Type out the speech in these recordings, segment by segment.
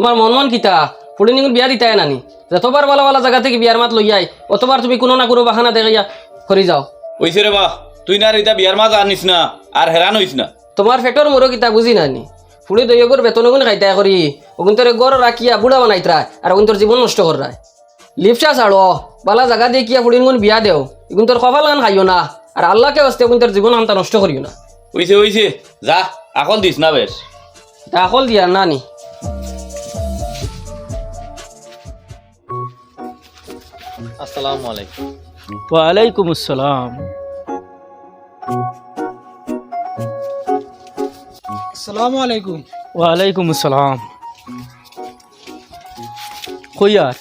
তোমার মন মন কিতা? ফুড়ি নিগুন বিয়া দিতাই নানি। যতবার ভালো ভালো জায়গা থেকে বিয়ার মাত লইয়াই অতবার তুমি কোনো না কোনো বাহানা দেখাইয়া করে যাও। ওইছে রে বাহ তুই না রিতা বিয়ার মাছ আনিস না আর হেরান হইস না তোমার ফেটর মোরো কিতা বুঝি নানি। ফুড়ি দইয়গর বেতন গুণ খাইতাই করি ওগুন তোর গড় রাখিয়া বুড়া বানাইতরা আর ওগুন তোর জীবন নষ্ট করায় লিপসা ছাড়ো বালা জায়গা দিয়ে কিয়া ফুড়িন গুণ বিয়া দেও এগুন তোর কপাল গান খাইও না আর আল্লাহকে বাস্তে ওগুন তোর জীবন হান্তা নষ্ট করিও না। ওইছে ওইছে যা আকল দিস না বেশ দাখল দিয়া নানি। আসসালামু আলাইকুম। ওয়ালাইকুম আসসালাম আসসালামু আলাইকুম। ওয়ালাইকুম আসসালাম কইয়ার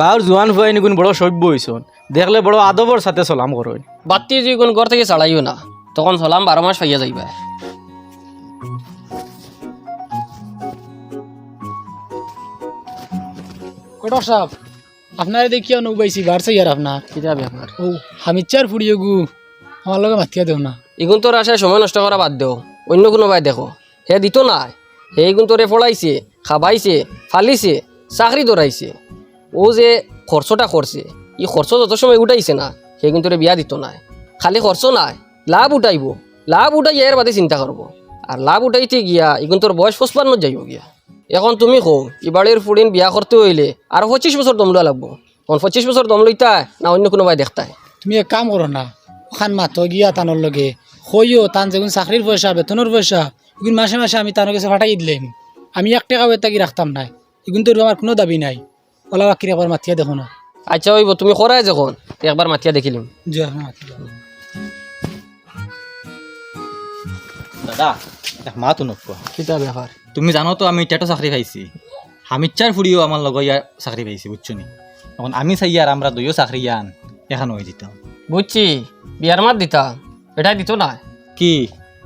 গাঁৱৰ জোৱান ভুৱাই নিগুণ বড় সভ্য হইছন দেখলে বড় আদবর সাথে সালাম করই বাতি যে কোন ঘর থেকে চালাইও না তখন সলাম বারো মাস পাইয়া যাইবা। কটক সাহেব আপনার দেখিয়া নৌবাইছি গাড়ছে ইয়ার আপনার। কিতা ব্যাপার ও হামিচার ফুড়িয়ে গু আমার লগে মাতিয়া দেও না। এগুন তোর আশায় সময় নষ্ট করা বাদ দেও। অন্য কোনো ভাই দেখো। হে দিত না হে এগুন তোরে ফলাইছে খাবাইছে ফালিছে চাকরি ধরাইছে ও যে খরচটা করছে ই খরচ যত সময় উঠাইছে না সে কিন্তু বিয়া দিত না খালি খরচ নাই লাভ উঠাইব। লাভ উঠাই এর বাদে চিন্তা করব আর লাভ উঠাইতে গিয়া এগুন তোর বয়স পঁচপান্ন যাইব গিয়া। এখন তুমি কো ইবাড়ির ফুড়িন বিয়া করতে হইলে আর পঁচিশ বছর দম লোৱা লাগবো। এখন পঁচিশ বছর দম লইতা না অন্য কোনো ভাই দেখতাই। তুমি এক কাম করো না ওখান মাতো গিয়া তানোর লগে হইও তান যেগুন চাকরির পয়সা বেতনের পয়সা এগুন মাসে মাসে আমি তানোর কাছে ফাটাই দিলাম। আমি এক টাকা বেতাকি রাখতাম নাই এগুন তো আমার কোনো দাবি নাই। ওলা বাকির একবার মাতিয়া দেখো না। আচ্ছা হইব তুমি করাই যখন তে একবার মাতিয়া দেখিলিম। জয় হ্যাঁ মাতিয়া দাও। দাদা এক মাতো নকোৱা কিতা ব্যাপার? তুমি জানো তো আমি এতিয়াতো চাকরি পাইছি। হামিচাৰ ফুৰিও আমাৰ লগৰ ইয়াৰ চাকৰি পাইছে বুজছো নি? এখন আমি চাই ইয়াৰ আমরা দুয়ো চাকরি ইয়ান এখন হয়ে দিতাম। বুঝছি বিয়ার মাত দিতা এটাই দিত না কি?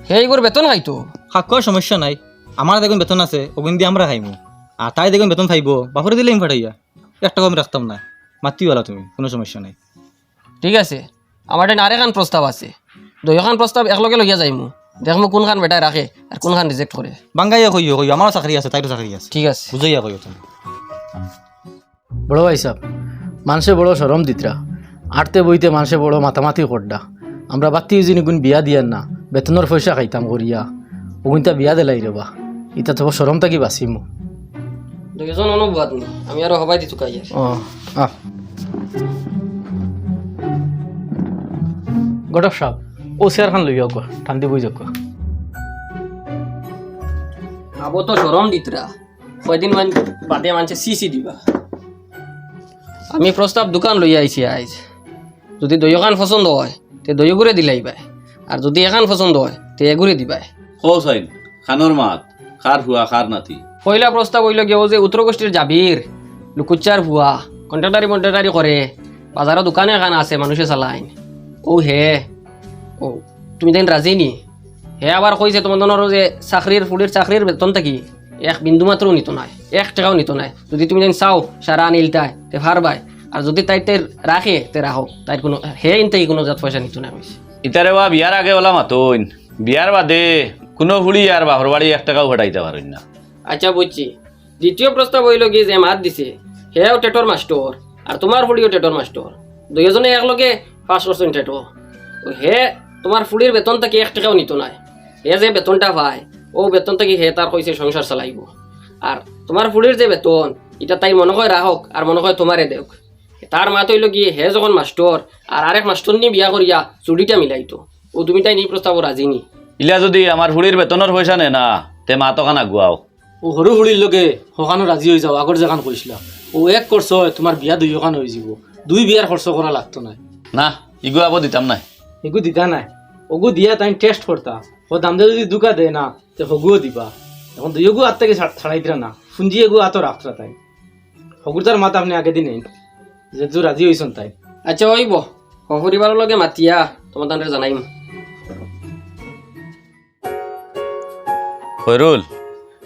সেই করে বেতন খাইতো শাকৰ সমস্যা নাই। আমাৰ দেখোন বেতন আছে ওগুন দিয়ে আমরা খাইমু। আর তাই দেখুন বেতন খাইব বাপরে দিলে আমি ফাটাইয়া এক টাকা আমি রাখতাম না মাতিওয়ালা তুমি কোনো সমস্যা নাই। ঠিক আছে আমার এটা আরেকখান প্রস্তাব আছে। দুইখান প্রস্তাব একলগে লইয়া যাইমু। দেখমু কোনখান বেটাই রাখে আর কোনখান রিজেক্ট করে বাঙ্গাইয়া কইও কইও আমারও চাকরি আছে তাইরও চাকরি আছে। ঠিক আছে। বুঝাইয়া কইও তুমি বড় ভাই সাহেব মানুষে বড় সরম দিতরা। আটতে বইতে মানুষে বড় মাতামাতি করডা আমরা বাত্তি ইউজি নিগুণ বিয়া দিয়ার না বেতনের পয়সা খাইতাম করিয়া ওগুনটা বিয়া দিলাই রবা ইটা তো সরম থাকি বাঁচিমু দুইজন অনুবাদ নি আমি আরও হবাই দিতু কাইয়ার ও আহ। গটক সাহেব ও চেয়ারখান লইয়া গো ঠান্ডি বই যাক আবো তো সরম দিতরা। কয়দিন মান বাদে মানছে সিসি দিবা। আমি প্রস্তাব দোকান লইয়া আইছি আইজ। যদি দইখান পছন্দ হয় তে দই করে দিলাই বাই আর যদি এখান পছন্দ হয় তে এগুরে দিবাই। কৌ চাইন খানোর মাত খার হুয়া খার নাতি। পয়লা প্রস্তাব হইল গিয়ে ও যে উত্তর গোষ্ঠীর জাবির লুকুচ্চার ভুয়া কন্ট্রাক্টারি মন্ট্রাক্টারি করে বাজারও দোকানে এখানে আছে মানুষে চালাইন। ও হে ও তুমি দেন রাজি নি? হে আবার কইছে তোমার ধরনের যে চাকরির ফুলির চাকরির বেতন থাকি এক বিন্দু মাত্র নিত নাই এক টাকাও নিত নাই। যদি তুমি যেন চাও সারা আনিলটাই তে ভারবাই আর যদি তাই তাই রাখে তে রাখো তাই কোনো হে ইনতাই কোনো জাত পয়সা নিত না কইছে ইতারে বা বিয়ার আগে ওলা মাতইন বিয়ার বাদে কোনো ফুড়ি আর বাহর বাড়ি এক টাকাও ঘটাইতে পারেন না আচ্ছা বুঝছি দ্বিতীয় প্রস্তাব হইল গিয়ে যে মাত দিছে সেও টেটর মাস্টর আর তোমার ফুড়িও টেটর মাস্টর দুইজনে একলগে পাঁচ পার্সেন্ট টেটো। হে তোমার ফুড়ির বেতন থেকে এক টাকাও নিত নাই হে যে বেতনটা পায় ও বেতন থেকে হে তার কইছে সংসার চালাইব। আর তোমার ফুড়ির যে বেতন এটা তাই মনে হয় রাহক আর মনে হয় তোমারে দেওক। তার মাত হইল গিয়ে হে যখন মাস্টর আর আরেক মাস্টর নিয়ে বিয়া করিয়া চুরিটা মিলাইতো। ও তুমি তাই নি প্রস্তাব রাজি নি। ইলা যদি আমার ফুড়ির বেতনের পয়সা নে না তে মা তখন আগুয়াও ও সৰু সৰুৰ লগে সকানো ৰাজি হৈ যাওঁ আগৰ জেগান কৈছিলা। ও এক খৰচ হয় তোমাৰ বিয়া দুইখান হৈ যাব। দুই বিয়াৰ খৰচ কৰা লাগতো নাই। না ইগুয়াবো দিতাম নাই। একো দিতা নাই ওগু দিয়া তাই টেস্ট করতা। ও দামদে যদি দুকা দে না তে হগুও দিবা। এখন দুইগু আত থেকে ছাড়াই দিলা না। ফুঞ্জি এগু আতো রাখতা তাই হগুর তার মাতা আপনি আগে দিনে যে জু রাজি হইছন তাই আচ্ছা হইব। সপরিবাৰৰ লগে মাতিয়া তোমাৰ তাতে জানাইম। হরুল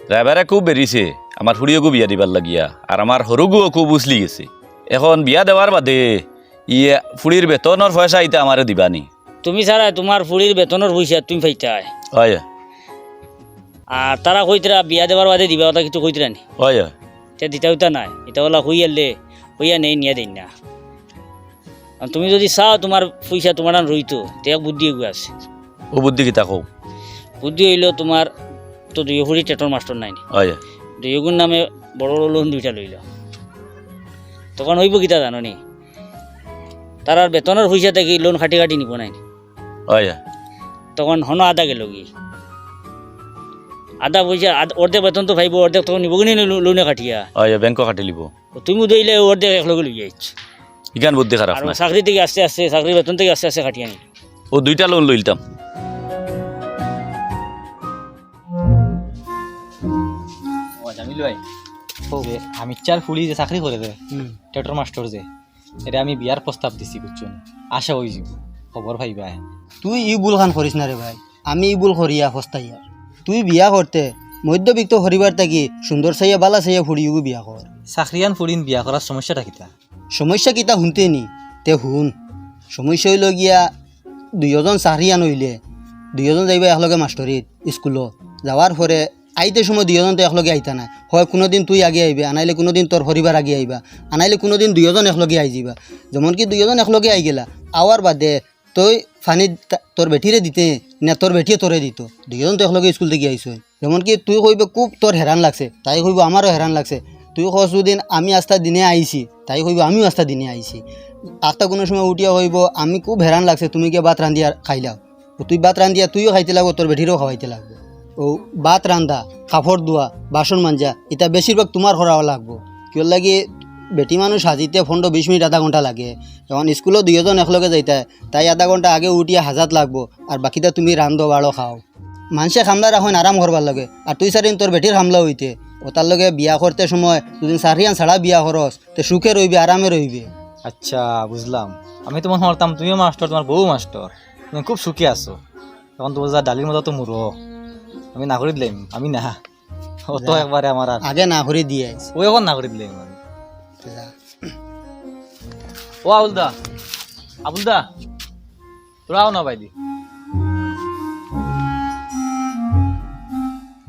ড্রাইভারে খুব বেরিছে আমার ফুড়িও বিয়া দিবার লাগিয়া। আর আমার হরুগুও খুব উছলি গেছে। এখন বিয়া দেওয়ার বাদে ইয়ে ফুড়ির বেতনের পয়সা ইটা আমারে দিবানি তুমি ছাড়া তোমার ফুড়ির বেতনের পয়সা তুমি পাইতাই হয়। আর তারা কইতরা বিয়া দেবার বাদে দিবা কথা কিছু কইতরা নি। হয়। দিতা উতা নাই। এটা ওলা হই আনলে হইয়া নেই নিয়ে দিন না। তুমি যদি চাও তোমার পয়সা তোমার নাম রইতো তে বুদ্ধি এগুলো আছে। ও বুদ্ধি কিতা কও? বুদ্ধি হইলেও তোমার তো দুই ফুড়ি টেটর মাস্টার নাই হয়। দুইগুণ নামে বড় বড় লোন দুইটা লইল। তখন হইব কিতা জানো নি? তার আর বেতনের পয়সা থেকে লোন খাটি খাটি নিব নাই তখন হন আদা গেল কি? আদা পয়সা আধ- অর্ধেক বেতন তো ভাইব অর্ধেক তখন নিব কিনে লোনে খাটিয়া হয় বেংক কাটি লিব। তুমি দইলে অর্ধেক একলগে লই যাইছ ইখান বুদ্ধি খারাপ না চাকরি থেকে আস্তে আস্তে চাকরি বেতন থেকে আস্তে আস্তে খাটিয়া নিল ও দুইটা লোন লইলতাম জামিল ভাই যে আমি চার ফুলি যে চাকরি করে দে টেটর মাস্টার যে এটা আমি বিয়ার প্রস্তাব দিছি বুঝছ আশা হয়ে যাব খবর ভাইবা তুই ই ভুল খান করিস না রে ভাই। আমি ই ভুল করিয়া ফস্তাইয়া তুই বিয়া করতে মধ্যবিত্ত হরিবার থাকি সুন্দর চাইয়া বালা চাইয়া ফুড়িও বিয়া কর চাকরিয়ান ফুরিন বিয়া করার সমস্যাটা কিতা সমস্যা কিতা শুনতে নি? তে শুন। সমস্যা হইল গিয়া দুইজন চাকরিয়ান হইলে দুইজন যাইবা একলগে মাষ্টরিত স্কুলত। যাওয়ার পরে আইতে সময় দুইজন তো একলগে আইতা না হয় কোনোদিন তুই আগে আইবে আনাইলে কোনোদিন তোর পরিবার আগে আইবা আনাইলে কোনোদিন দুইজন একলগে আই যাবা যেমন কি দুইজন একলগে আই গেলা। আওয়ার বাদে তই ফানি তোর বেটিরে দিতে, না তোর বেটিয়ে তোরে দিত? দুজন তো একলগে স্কুল থেকে আইস যেমন কি তুই কইবে খুব তোর হেরান লাগছে, তাই কইব আমারও হেরান লাগছে। তুই কস দিন আমি আস্তা দিনে আইছি তাই কইব আমিও আস্তা দিনে আইছি আস্তা কোনো সময় উঠিয়া হইব আমি খুব হেরান লাগছে, তুমি কে ভাত রান্ধিয়া খাইলাও তুই ভাত রান্ধিয়া তুইও খাইতে লাগবো তোর বেটিরও খাওয়াইতে লাগবে। ও ভাত রান্ধা কাপড় ধোয়া বাসন মাঞ্জা এটা বেশিরভাগ তোমার করাও লাগবো। কিয় লাগি বেটি মানুষ সাজিতে ফোনটো বিশ মিনিট আধা ঘণ্টা লাগে। এখন স্কুলত দুইজন একলগে যাইতা তাই আধা ঘণ্টা আগে উঠিয়া হাজাত লাগবো আর বাকিটা তুমি রান্ধো বাড়ো খাও। মানুষে খামলা রাখুন আরাম করবার লাগে আর তুই সারিন তোর বেটির হামলা হইতে ও তার লগে বিয়া করতে সময় দুদিন সারিয়ান ছাড়া বিয়া করস তে সুখে রইবি আরামে রইবি আচ্ছা বুঝলাম। আমি তোমার মারতাম তুমিও মাস্টার তোমার বউ মাস্টার তুমি খুব সুখী আছো। তখন তোমার যা ডালির মতো তো মুরো আমি না করে দিলাম আমি না। ও তো একবারে আমার আগে না করে দিয়ে ও এখন না করে দিলাম ও আবুলদা আবুলদা তোরাও না বাইদি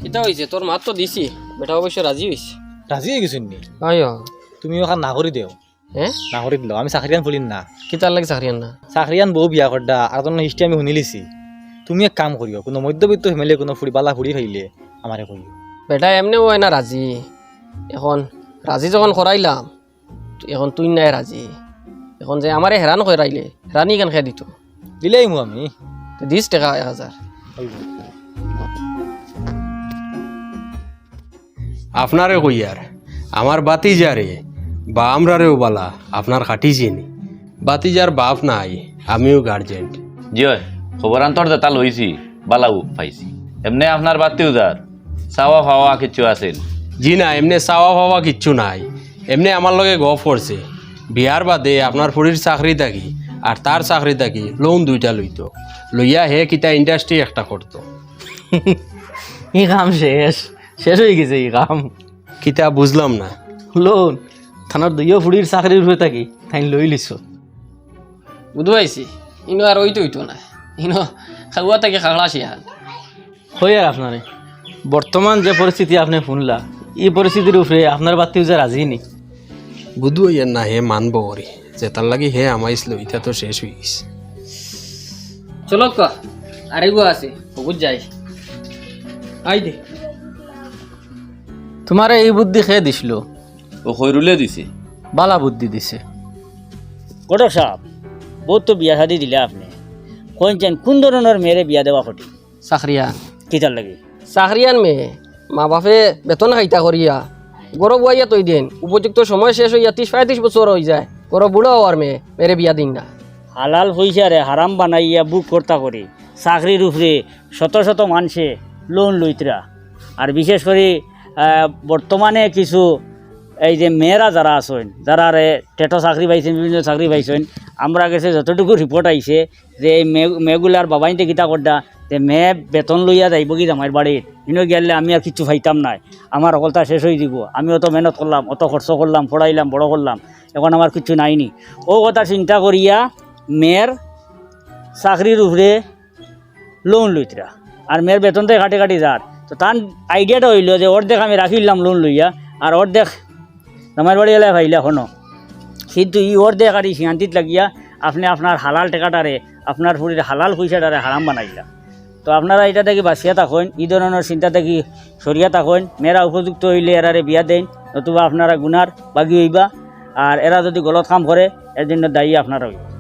কিতা হয়েছে তোর মাত তো দিছি বেটা অবশ্য রাজি হয়েছে রাজি হয়ে গেছো নি আয় তুমি ওখান না করে দেও? হ্যাঁ না করে দিল আমি চাকরিয়ান ফুলিন না। কিতার লাগে চাকরি না? চাকরিয়ান বউ বিয়া করডা আর তোর হিস্ট্রি আমি শুনি লিছি। তুমি এক কাম করিও কোনো মধ্যবিত্ত ফ্যামিলি কোনো ফুড়ি বালা ফুড়ি খাইলে আমারে কইও বেটা এমনি হয় না রাজি এখন রাজি যখন করাইলাম এখন তুই নাই রাজি এখন যে আমারে হেরান করাইলে হেরানি কেন খাই দিত? দিলেই মু আমি। দিস টাকা এক হাজার আপনারে কইয়ার আমার বাতিজারে বা আমরারেও বালা আপনার খাটিছিনি বাতিজার বাপ নাই আমিও গার্জেন্ট। জয় খবর আন্তর দেতা লইছি বালাও পাইছি। এমনি আপনার বাতিও যার চাওয়া ফাওয়া কিছু আছিল জি না এমনি চাওয়া পাওয়া কিচ্ছু নাই। এমনি আমার লগে গপ করছে। বিয়ার বাদে আপনার ফুরির চাকরি থাকি আর তার চাকরি থাকি লোন দুইটা লইতো। লইয়া হে কিতা ইন্ডাস্ট্রি একটা করতো। ই কাম শেষ। শেষ হয়ে গেছে ই কাম। কিতা বুঝলাম না। লোন। থানার দুইও ফুড়ির চাকরির হয়ে থাকি তাই লই লিছ। বুধ পাইছি ইনো আর ওইতো হইতো না। ইনো খাওয়া থেকে খাগড়া শিয়াল। হই আর আপনারে। বর্তমান যে পরিস্থিতি আপনি শুনলা এই পরিস্থিতির উপরে আপনার বাতি যে রাজি নি বুধু ইয়ার না হে মানব করি যে তার লাগি হে আমাইছিল ইটা তো শেষ হয়ে গেছে। চলো কা আরেগো আছে বুঝ যাই। আই দে। তোমার এই বুদ্ধি খেয়ে দিছিল? ও খৈরুলে দিছে। বালা বুদ্ধি দিছে। ঘটক সাহেব বহুত তো বিয়া শাদি দিলে আপনি। কোনছেন কোন ধরনের মেয়েরে বিয়া দেওয়া কঠিন? চাকরিয়া কিতার লাগে? চাকরিয়ান মেয়ে মা বাপে বেতন খাইতা করিয়া। গরব হইয়া তৈ দিন। উপযুক্ত সময় শেষ হইয়া ত্রিশ পঁয়ত্রিশ বছর হয়ে যায়। গরব বুড়ো হওয়ার মেয়ে, মেরে বিয়া দিন না। হালাল হইসা রে, হারাম বানাইয়া বুক কর্তা করে। চাকরির উপরে শত শত মানুষে লোন লইতরা। আর বিশেষ করে বর্তমানে কিছু এই যে মেয়েরা যারা আছেন, যারা রে টেটো চাকরি পাইছেন, বিভিন্ন চাকরি পাইছেন, আমরা গেছে যতটুকু রিপোর্ট আইছে যে এই মেয়ে, মেয়েগুলার বাবাইতে কিতা করডা যে মেয়ে বেতন লইয়া যাইব কি আমার বাড়ির ইনো গেলে আমি আর কিছু পাইতাম নাই। আমার অকলতা শেষ হয়ে দিব আমি অত মেহনত করলাম, অত খরচ করলাম, পড়াইলাম, বড় করলাম, এখন আমার কিছু নাইনি। ও কথা চিন্তা করিয়া মেয়ের চাকরির উপরে লোন লইতরা। আর মেয়ের বেতন থেকে কাটি কাটি যার। তো তার আইডিয়াটা হইল যে অর্ধেক আমি রাখিলাম লোন লইয়া, আর অর্ধেক আমার বাড়ি এলাকা ভাইলা হনো কিন্তু ই ওর দেখারি সিয়ান্তিত লাগিয়া আপনি আপনার হালাল টেকাটারে আপনার ফুরির হালাল পয়সাটারে হারাম বানাইলা তো আপনারা এটা দেখি বাঁচিয়া থাকেন ই ধরনের চিন্তা দেখি সরিয়া থাকেন মেয়েরা উপযুক্ত হইলে এরারে বিয়া দেন নতুবা আপনারা গুনার বাগি হইবা আর এরা যদি গলত কাম করে এর জন্য দায়ী আপনারা হইবা